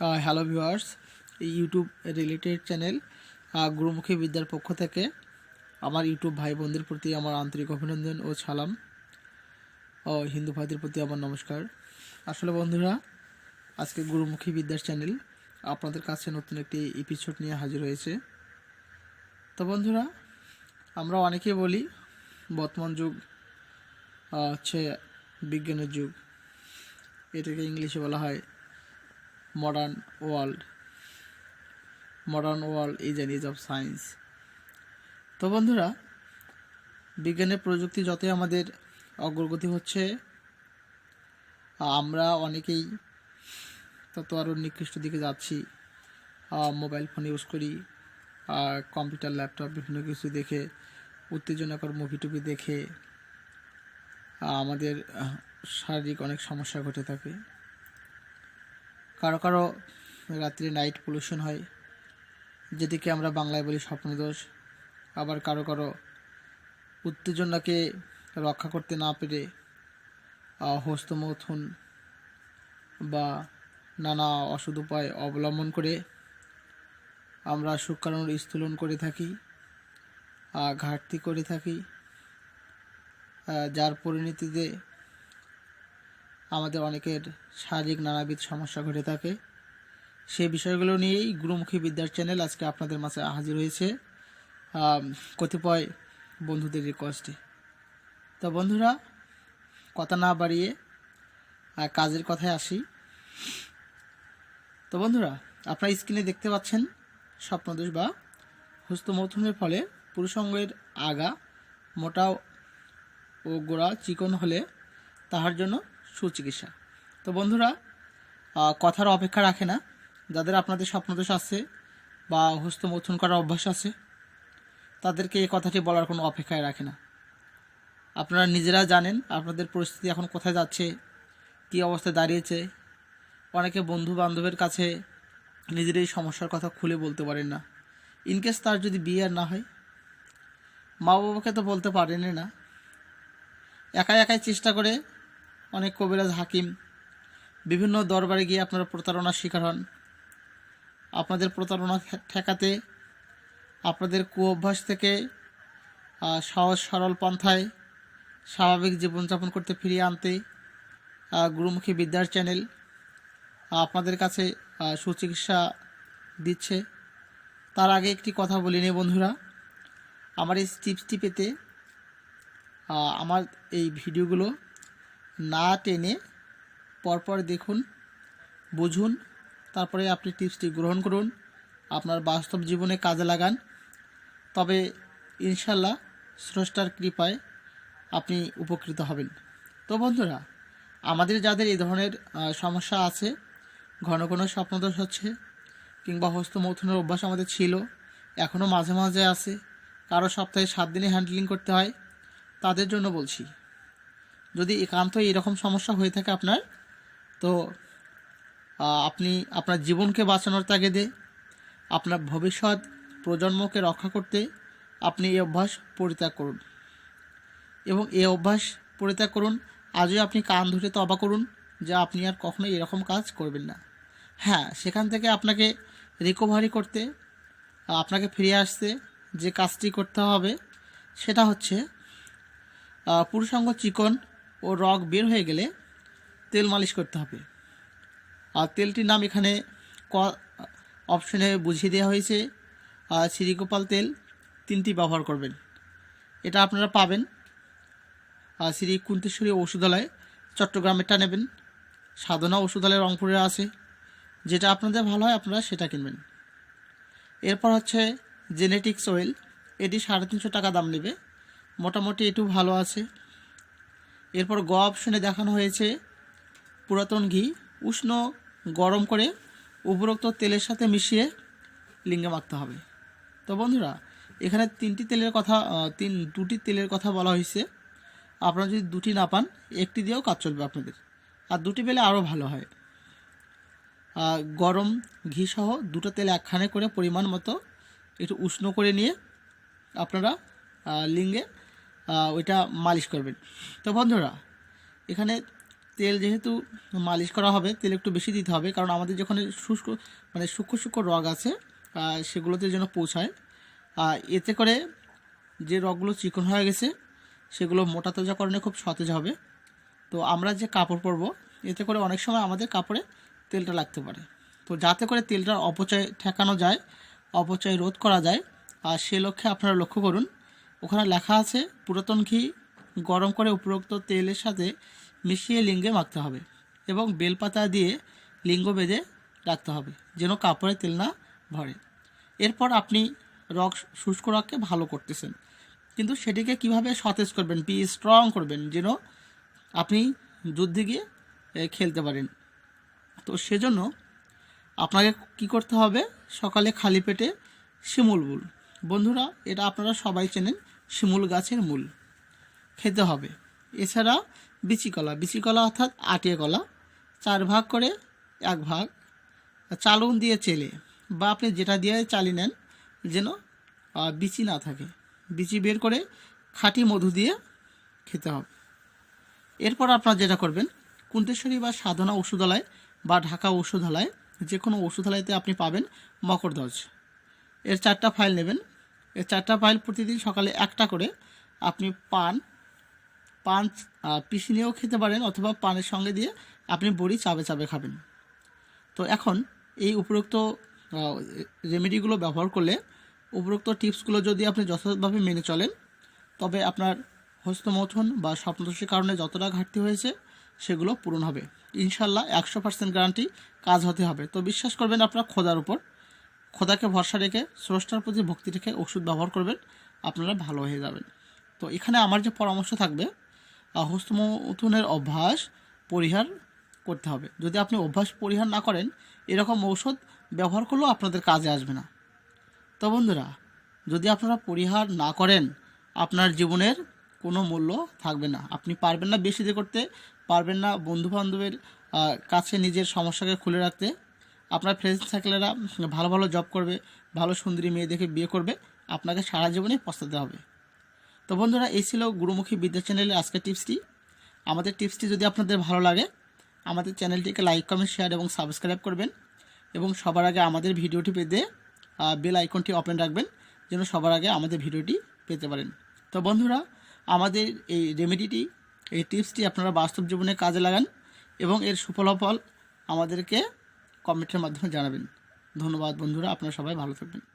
Hello viewers YouTube related channel Gurumukhi বিদ্যার পক্ষ থেকে আমার ইউটিউব ভাই বোনদের প্রতি আমার আন্তরিক অভিনন্দন ও সালাম। ও, হিন্দু ভাইদের প্রতি আমার নমস্কার। আসলে বন্ধুরা, আজকে গুরুমুখী বিদ্যার চ্যানেল আপনাদের কাছে নতুন একটি এপিসোড নিয়ে হাজির হয়েছে। তো বন্ধুরা, আমরা অনেকেই বলি, বর্তমান যুগ হচ্ছে বিজ্ঞানের যুগ। এটাকে ইংলিশে বলা হয় modern world modern world is an is of science তো বন্ধুরা, বিজ্ঞানের প্রযুক্তি যতই আমাদের অগ্রগতি হচ্ছে, আমরা অনেকেই তত আরও নিকৃষ্ট দিকে যাচ্ছি। মোবাইল ফোন ইউজ করি আর কম্পিউটার ল্যাপটপ বিভিন্ন কিছু দেখে, উত্তেজনাকর মুভি টুভি দেখে আমাদের শারীরিক অনেক সমস্যা ঘটে থাকে। কারও কারও রাত্রে নাইট পলিউশন হয় যেটিকে আমরা বাংলায় বলি স্বপ্নদোষ। আবার কারও কারও উত্তেজনাকে রক্ষা করতে না পেরে হস্তমৈথুন বা নানা অসুদ উপায় অবলম্বন করে আমরা শুক্রাণুর স্থূলন করে থাকি ঘাটতি করে থাকি যার পরিণতিতে আমাদের অনেকের শারীরিক নানাবিধ সমস্যা ঘটে থাকে। সেই বিষয়গুলো নিয়েই গুরুমুখী বিদ্যার চ্যানেল আজকে আপনাদের মাঝে হাজির হয়েছে কতিপয় বন্ধুদের রিকোয়েস্টে তো বন্ধুরা, কথা না বাড়িয়ে কাজের কথায় আসি। তো বন্ধুরা, আপনারা স্ক্রিনে দেখতে পাচ্ছেন স্বপ্নদোষ বা হস্তমৈথুনের ফলে পুরুষঙ্গের আগা, মোটা ও গোড়া চিকন হলে তাহার জন্য সুচিকিৎসা। তো বন্ধুরা কথার অপেক্ষা রাখে না। যাদের আপনাদের স্বপ্নদোষ আছে বা হস্তমৈথুন করার অভ্যাস আছে, তাদেরকে এই কথাটি বলার কোনো অপেক্ষায় রাখে না। আপনারা নিজেরা জানেন আপনাদের পরিস্থিতি এখন কোথায় যাচ্ছে, কী অবস্থায় দাঁড়িয়েছে। অনেকে বন্ধু বান্ধবের কাছে নিজের এই সমস্যার কথা খুলে বলতে পারেন না। ইনকেস তার যদি বিয়ে আর না হয় মা বাবাকে তো বলতে পারেনই না। একাই একাই চেষ্টা করে অনেক কবিরাজ হাকিম। বিভিন্ন দরবারে গিয়ে আপনারা প্রতারণার শিকার হন। আপনাদের প্রতারণা ঠেকাতে আপনাদের কুঅভ্যাস থেকে সহজ সরল পন্থায় স্বাভাবিক জীবনযাপন করতে ফিরিয়ে আনতে গুরুমুখী বিদ্যার চ্যানেল আপনাদের কাছে সুচিকিৎসা দিচ্ছে। তার আগে একটি কথা বলিনি বন্ধুরা। আমার এই টিপসটি পেতে আমার এই ভিডিওগুলো না টেনে পরপর দেখুন, বুঝুন, তারপরে আপনি টিপসটি গ্রহণ করুন, আপনার বাস্তব জীবনে কাজে লাগান। তবে ইনশাল্লাহ স্রষ্টার কৃপায় আপনি উপকৃত হবেন। তো বন্ধুরা, আমাদের যাদের এই ধরনের সমস্যা আছে, ঘন ঘন স্বপ্নদোষ হচ্ছে, কিংবা হস্তমৈথুনের অভ্যাস আমাদের ছিল এখনও মাঝে মাঝে আছে, কারও সপ্তাহে সাত দিনে হ্যান্ডলিং করতে হয়, তাদের জন্য বলছি যদি একান্ত এরকম সমস্যা হয়ে থাকে আপনার, তো আপনি আপনার জীবনকে বাঁচানোর তাগিদে, আপনার ভবিষ্যৎ প্রজন্মকে রক্ষা করতে আপনি এই অভ্যাস পরিত্যাগ করুন। এবং এই অভ্যাস পরিত্যাগ করুন, আজই আপনি কান ধরে তবা করুন যে আপনি আর কখনো এরকম কাজ করবেন না। হ্যাঁ সেখান থেকে আপনাকে রিকভারি করতে, আপনাকে ফিরে আসতে যে কাজটি করতে হবে, সেটা হচ্ছে পুরুষাঙ্গ চিকন ও রগ বের হয়ে গেলে তেল মালিশ করতে হবে। আর তেলটির নাম এখানে ক, অপশনে বুঝিয়ে দেওয়া হয়েছে, আর শ্রীগোপাল তেল তিনটি ব্যবহার করবেন। এটা আপনারা পাবেন। আর শ্রী কুন্তেশ্বরী ঔষধালয় চট্টগ্রামেরটা নেবেন। সাধনা ঔষধালয় রংপুরে আছে। যেটা আপনাদের ভালো হয় আপনারা সেটা কিনবেন। এরপর হচ্ছে জেনেটিক্স অয়েল। এটি সাড়ে তিনশো টাকা দাম নেবে। মোটামুটি এটু ভালো আছে। এরপর গ অপশনে দেখানো হয়েছে পুরাতন ঘি, উষ্ণ, গরম করে উপরোক্ত তেলের সাথে মিশিয়ে লিঙ্গে মাখতে হবে। তো বন্ধুরা, এখানে তিনটি তেলের কথা তিন, দুটি তেলের কথা বলা হয়েছে। আপনারা যদি দুটি না পান, একটি দিয়েও কাজ চলবে আপনাদের। আর দুটি পেলে আরও ভালো হয়। গরম ঘি সহ দুটো তেল একখানে করে পরিমাণ মতো একটু উষ্ণ করে নিয়ে আপনারা লিঙ্গে ওইটা মালিশ করবেন। তো বন্ধুরা, এখানে তেল যেহেতু মালিশ করা হবে, তেল একটু বেশি দিতে হবে, কারণ আমাদের যেখানে শুষ্ক মানে সূক্ষ্ম সূক্ষ্ম রগ আছে সেগুলোতে যেন পৌঁছায়। এতে করে যে রগগুলো চিকন হয়ে গেছে, সেগুলো মোটা তাজাকরণে খুব সতেজ হবে। তো আমরা যে কাপড় পরবো, এতে করে অনেক সময় আমাদের কাপড়ে তেলটা লাগতে পারে। তো যাতে করে তেলটার অপচয় ঠেকানো যায়, অপচয় রোধ করা যায়, আর সে লক্ষ্যে আপনারা লক্ষ্য করুন ওখানে লেখা আছে, পুরাতন ঘি গরম করে উপরোক্ত তেলের সাথে মিশিয়ে লিঙ্গে মাখতে হবে এবং বেলপাতা দিয়ে লিঙ্গ বেঁধে রাখতে হবে যেন কাপড়ে তেল না ভরে। এরপর আপনি রক শুষ্ক রককে ভালো করতেছেন। কিন্তু সেটিকে কীভাবে সতেজ করবেন বি স্ট্রং করবেন, যেন আপনি যুদ্ধে গিয়ে খেলতে পারেন। তো সেজন্য আপনাকে কি করতে হবে? সকালে খালি পেটে শিমুল মূল বন্ধুরা, এটা আপনারা সবাই চেনেন শিমুল গাছের মূল। খেতে হবে। এছাড়া বিচি কলা। বিচি কলা অর্থাৎ আটিয়া কলা। চার ভাগ করে এক ভাগ। চালুন দিয়ে চেলে। বা আপনি যেটা দিয়ে চালি নেন, যেন বিচি না থাকে। বিচি বের করে খাঁটি মধু দিয়ে খেতে হবে। এরপর আপনারা যেটা করবেন কুন্তেশ্বরী বা সাধনা ওষুধালয় বা ঢাকা ওষুধালয় যে কোনো ওষুধালয়তে আপনি পাবেন মকরধ্বজ এর চারটা ফাইল নেবেন। এর চারটা ফাইল প্রতিদিন সকালে একটা করে আপনি পান পান পিষে নিয়েও খেতে পারেন অথবা পানের সঙ্গে দিয়ে আপনি বড়ি চাবে চাবে খাবেন। তো এখন এই উপরোক্ত রেমেডিগুলো ব্যবহার করলে উপরোক্ত টিপসগুলো যদি আপনি যথাযথভাবে মেনে চলেন, তবে আপনার হস্তমথন বা স্বপ্নদোষের কারণে যতটা ঘাটতি হয়েছে সেগুলো পূরণ হবে। ইনশাল্লাহ একশো পার্সেন্ট গ্যারান্টি কাজ হতে হবে। তো বিশ্বাস করবেন আপনার খোদার উপর খোদাকে ভরসা রেখে, স্রষ্টার প্রতি ভক্তি রেখে ওষুধ ব্যবহার করবেন, আপনারা ভালো হয়ে যাবেন। তো এখানে আমার যে পরামর্শ থাকবে হস্তমথনের অভ্যাস পরিহার করতে হবে। যদি আপনি অভ্যাস পরিহার না করেন, এরকম ঔষধ ব্যবহার করলেও আপনাদের কাজে আসবে না। তো বন্ধুরা, যদি আপনারা পরিহার না করেন, আপনার জীবনের কোনো মূল্য থাকবে না। আপনি পারবেন না বেশি দিয়ে করতে, পারবেন না বন্ধু বান্ধবের কাছে নিজের সমস্যাকে খুলে রাখতে। আপনার ফ্রেন্ড সার্কেলেরা ভালো ভালো জব করবে, ভালো সুন্দরী মেয়ে দেখে বিয়ে করবে, আপনাকে সারা জীবনে পস্তাতে হবে। তো বন্ধুরা, এই ছিল গুরুমুখী বিদ্যা চ্যানেলের আজকের টিপসটি আমাদের টিপসটি যদি আপনাদের ভালো লাগে, আমাদের চ্যানেলটিকে লাইক কমেন্ট শেয়ার এবং সাবস্ক্রাইব করবেন এবং সবার আগে আমাদের ভিডিওটি পেতে বেল আইকনটি ওপেন রাখবেন যেন সবার আগে আমাদের ভিডিওটি পেতে পারেন। তো বন্ধুরা, আমাদের এই রেমেডিটি এই টিপসটি আপনারা বাস্তব জীবনে কাজে লাগান এবং এর সুফলাফল আমাদেরকে কমেন্টের মাধ্যমে জানাবেন। ধন্যবাদ বন্ধুরা আপনারা সবাই ভালো থাকবেন।